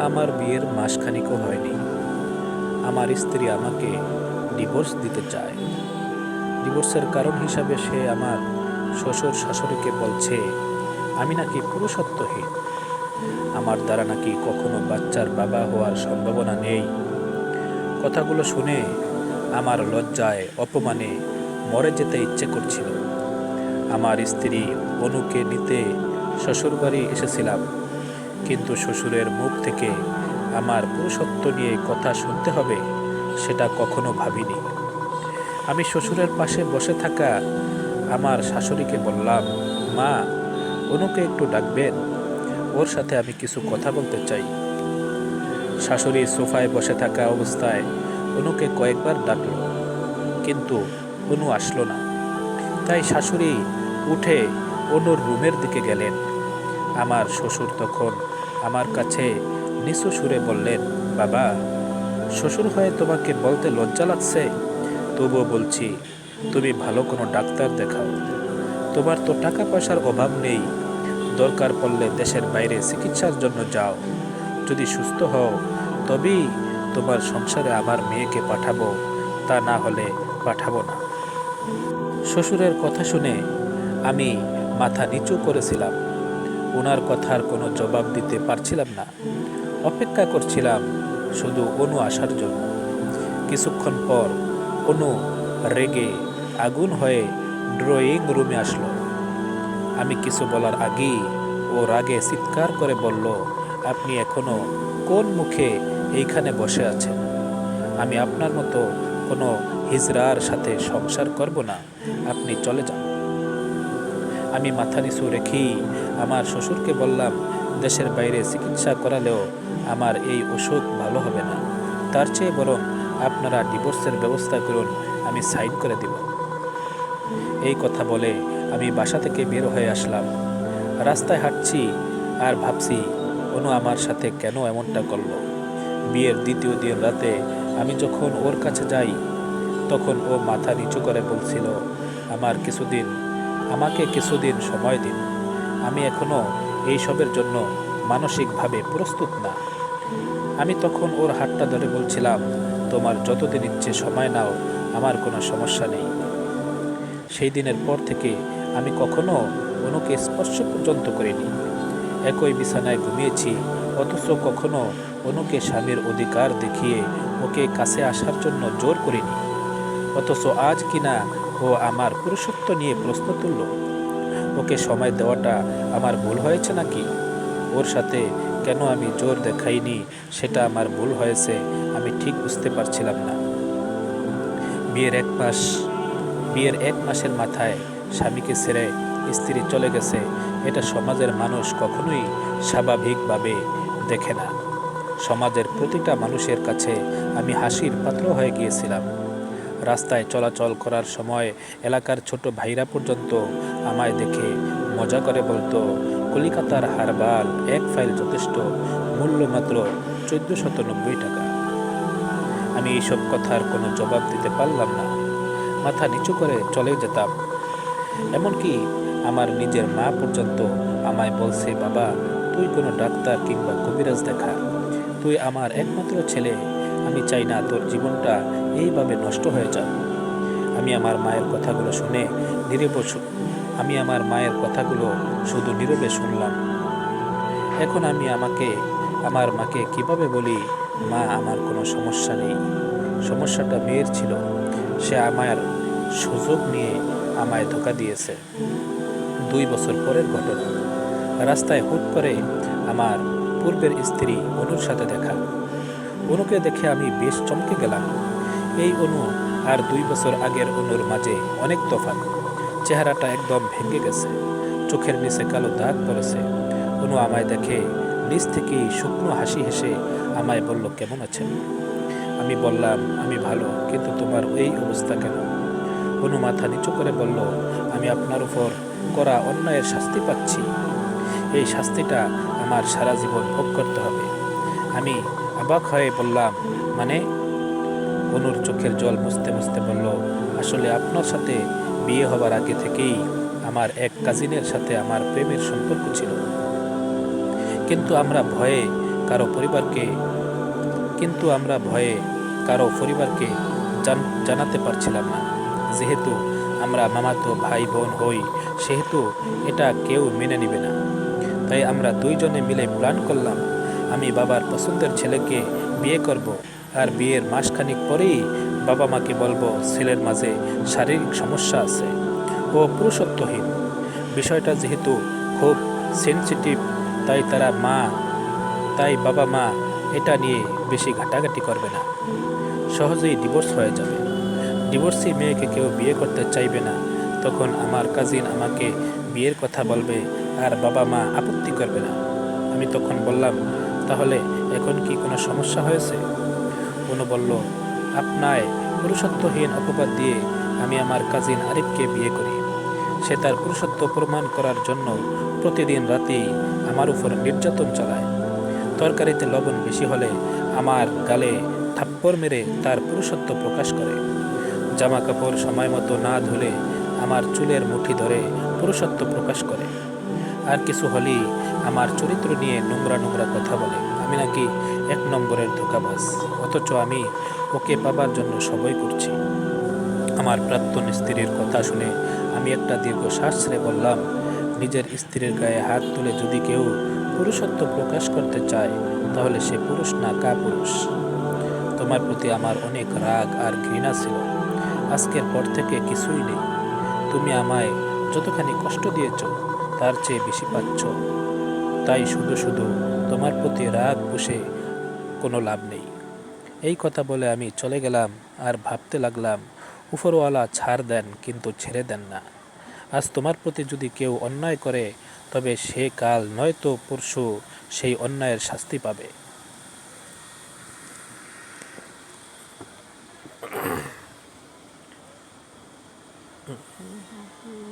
আমার বিয়ের মাসখানিকও হয়নি। আমার স্ত্রী আমাকে ডিভোর্স দিতে চায়। ডিভোর্সের কারণ হিসাবে সে আমার শ্বশুর শাশুড়িকে বলছে, আমি নাকি পুরুষত্বহীন আমার দ্বারা নাকি কখনো বাচ্চার বাবা হওয়ার সম্ভাবনা নেই। কথাগুলো শুনে আমার লজ্জায়, অপমানে মরে যেতে ইচ্ছে করছিল। আমার স্ত্রী অনুকে নিতে শ্বশুরবাড়ি এসেছিলাম। কিন্তু শ্বশুরের মুখ থেকে আমার পুরুষত্ব নিয়ে কথা শুনতে হবে, সেটা কখনো ভাবিনি। আমি শ্বশুরের পাশে বসে থাকা আমার শাশুড়িকে বললাম, মা, অনুকে একটু ডাকবেন, ওর সাথে আমি কিছু কথা বলতে চাই। শাশুড়ি সোফায় বসে থাকা অবস্থায় অনুকে কয়েকবার ডাকল, কিন্তু অনু আসলো না। তাই শাশুড়ি উঠে অনুর রুমের দিকে গেলেন। আমার শ্বশুর তখন আমার কাছে নিচু সুরে বললেন, বাবা, শ্বশুর হয়ে তোমাকে বলতে লজ্জা লাগছে? তবুও বলছি, তুমি ভালো কোনো ডাক্তার দেখাও। তোমার তো টাকা পয়সার অভাব নেই। দরকার পড়লে দেশের বাইরে চিকিৎসার জন্য যাও। যদি সুস্থ হও, তবেই তোমার সংসারে আমার মেয়েকে পাঠাবো। তা না হলে পাঠাবো না। শ্বশুরের কথা শুনে আমি মাথা নিচু করেছিলাম। ওনার কথার কোনো জবাব দিতে পারছিলাম না। অপেক্ষা করছিলাম শুধু অনু আসার জন্য। কিছুক্ষণ পর অনু রেগে আগুন হয়ে ড্রয়িং রুমে আসলো। আমি কিছু বলার আগেই ও রাগে চিৎকার করে বলল, আপনি এখনও কোন মুখে এইখানে বসে আছেন? আমি আপনার মতো কোনো হিজরার সাথে সংসার করব না। আপনি চলে যান। আমি মাথা নিচু রেখেই আমার শ্বশুরকে বললাম, দেশের বাইরে চিকিৎসা করালেও আমার এই ওষুধ ভালো হবে না। তার চেয়ে বরং আপনারা ডিভোর্সের ব্যবস্থা করুন, আমি সাইন করে দিব। এই কথা বলে আমি বাসা থেকে বের হয়ে আসলাম। রাস্তায় হাঁটছি আর ভাবছি, অনু আমার সাথে কেন এমনটা করল? বিয়ের দ্বিতীয় দিন রাতে আমি যখন ওর কাছে যাই, তখন ও মাথা নিচু করে বলছিল, আমার কিছুদিন আমাকে কিছুদিন সময় দিন। আমি এখনও এইসবের জন্য মানসিকভাবে প্রস্তুত না। আমি তখন ওর হাতটা ধরে বলছিলাম, তোমার যতদিন ইচ্ছে সময় নাও, আমার কোনো সমস্যা নেই। সেই দিনের পর থেকে আমি কখনো অনুকে স্পর্শ পর্যন্ত করিনি। একই বিছানায় ঘুমিয়েছি, অথচ কখনো অনুকে স্বামীর অধিকার দেখিয়ে ওকে কাছে আসার জন্য জোর করিনি। অথচ আজ কিনা ও আমার পুরুষত্ব নিয়ে প্রশ্ন তুলল। ওকে সময় দেওয়াটা আমার ভুল হয়েছে নাকি? ওর সাথে কেন আমি জোর দেখাইনি সেটা আমার ভুল হয়েছে, আমি ঠিক বুঝতে পারছিলাম না। বিয়ের এক মাস, বিয়ের এক মাসের মাথায় স্বামীকে ছেড়ে স্ত্রী চলে গেছে, এটা সমাজের মানুষ কখনোই স্বাভাবিকভাবে দেখে না। সমাজের প্রতিটা মানুষের কাছে আমি হাসির পাত্র হয়ে গিয়েছিলাম। রাস্তায় চলাচল করার সময় এলাকার ছোট ভাইরা পর্যন্ত আমায় দেখে মজা করে বলতো, কলিকাতার হারবাল, এক ফাইল যথেষ্ট, মূল্য মাত্র চোদ্দ শত নব্বই টাকা। আমি এইসব কথার কোনো জবাব দিতে পারলাম না। মাথা নিচু করে চলে যেতাম। এমনকি আমার নিজের মা পর্যন্ত আমায় বলছে, বাবা, তুই কোনো ডাক্তার কিংবা কবিরাজ দেখা। তুই আমার একমাত্র ছেলে আমি চাই না তোর জীবনটা এইভাবে নষ্ট হয়ে যাক। আমি আমার মায়ের কথাগুলো শুনে নীরব আমি আমার মায়ের কথাগুলো শুধু নীরবে শুনলাম। এখন আমি আমাকে, আমার মাকে কীভাবে বলি, মা, আমার কোনো সমস্যা নেই। সমস্যাটা মেয়ের ছিল। সে আমার সুযোগ নিয়ে আমায় ধোকা দিয়েছে। দুই বছর পরের ঘটনা। রাস্তায় হুট করে আমার পূর্বের স্ত্রী অনুর সাথে দেখা। অনুকে দেখে আমি বেশ চমকে গেলাম। এই অনু আর দুই বছর আগের অনুর মাঝে অনেক তফাৎ। চেহারাটা একদম ভেঙে গেছে। চোখের নিচে কালো দাগ পড়েছে। অনু আমায় দেখে নিচ থেকেই শুকনো হাসি হেসে আমায় বলল, কেমন আছেন? আমি বললাম, আমি ভালো, কিন্তু তোমার এই অবস্থা কেন? অনু মাথা নিচু করে বলল, আমি আপনার উপর করা অন্যায়ের শাস্তি পাচ্ছি। এই শাস্তিটা আমার সারা জীবন ভোগ করতে হবে। আমি অবাক হয়ে বললাম মানে? অনুর চোখের জল মুছতে মুছতে বলল, আসলে আপনার সাথে বিয়ে হবার আগে থেকেই আমার এক কাজিনের সাথে আমার প্রেমের সম্পর্ক ছিল। কিন্তু আমরা ভয়ে কারও পরিবারকে, কিন্তু আমরা ভয়ে কারও পরিবারকে জান- জানাতে পারছিলাম না। যেহেতু আমরা মামাতো ভাই বোন হই, সেহেতু এটা কেউ মেনে নেবে না। তাই আমরা দুইজনে মিলে প্ল্যান করলাম আমি বাবার পছন্দের ছেলেকে বিয়ে করব আর বিয়ের মাসখানিক পরেই বাবা মাকে বলব, ছেলের মাঝে শারীরিক সমস্যা আছে ও পুরুষত্বহীন। বিষয়টা যেহেতু খুব সেনসিটিভ তাই তারা মা, তাই বাবা মা এটা নিয়ে বেশি ঘাটাঘাটি করবে না। সহজেই ডিভোর্স হয়ে যাবে। ডিভোর্সি মেয়েকে কেউ বিয়ে করতে চাইবে না। তখন আমার কাজিন আমাকে বিয়ের কথা বলবে আর বাবা মা আপত্তি করবে না। আমি তখন বললাম তাহলে এখন কি কোনো সমস্যা হয়েছে? অনু বলল, আপনায় পুরুষত্বহীন অপবাদ দিয়ে আমি আমার কাজিন আরিফকে বিয়ে করি। সে তার পুরুষত্ব প্রমাণ করার জন্য প্রতিদিন রাতেই আমার উপর নির্যাতন চালায়। তরকারিতে লবণ বেশি হলে আমার গালে থাপ্পড় মেরে তার পুরুষত্ব প্রকাশ করে। জামা কাপড় সময় মতো না ধুলে আমার চুলের মুঠি ধরে পুরুষত্ব প্রকাশ করে। আর কিছু হলেই আমার চরিত্র নিয়ে নোংরা নোংরা কথা বলে। আমি নাকি এক নম্বরের ধোকাবাজ। অথচ আমি ওকে পাবার জন্য সবই করছি। আমার প্রাক্তন স্ত্রীর কথা শুনে আমি একটা দীর্ঘ শ্বাস বললাম, নিজের স্ত্রীর গায়ে হাত তুলে যদি কেউ পুরুষত্ব প্রকাশ করতে চায়, তাহলে সে পুরুষ না কা পুরুষ? তোমার প্রতি আমার অনেক রাগ আর ঘৃণা ছিল। আজকের পর থেকে কিছুই নেই। তুমি আমায় যতখানি কষ্ট দিয়েছ, তার চেয়ে বেশি পাচ্ছ। তাই শুধু শুধু তোমার প্রতি রাগ বসে কোনো লাভ নেই। এই কথা বলে আমি চলে গেলাম আর ভাবতে লাগলাম, উপরওয়ালা ছাড় দেন কিন্তু ছেড়ে দেন না। আজ তোমার প্রতি যদি কেউ অন্যায় করে, তবে সে কাল নয়তো পরশু সেই অন্যায়ের শাস্তি পাবে।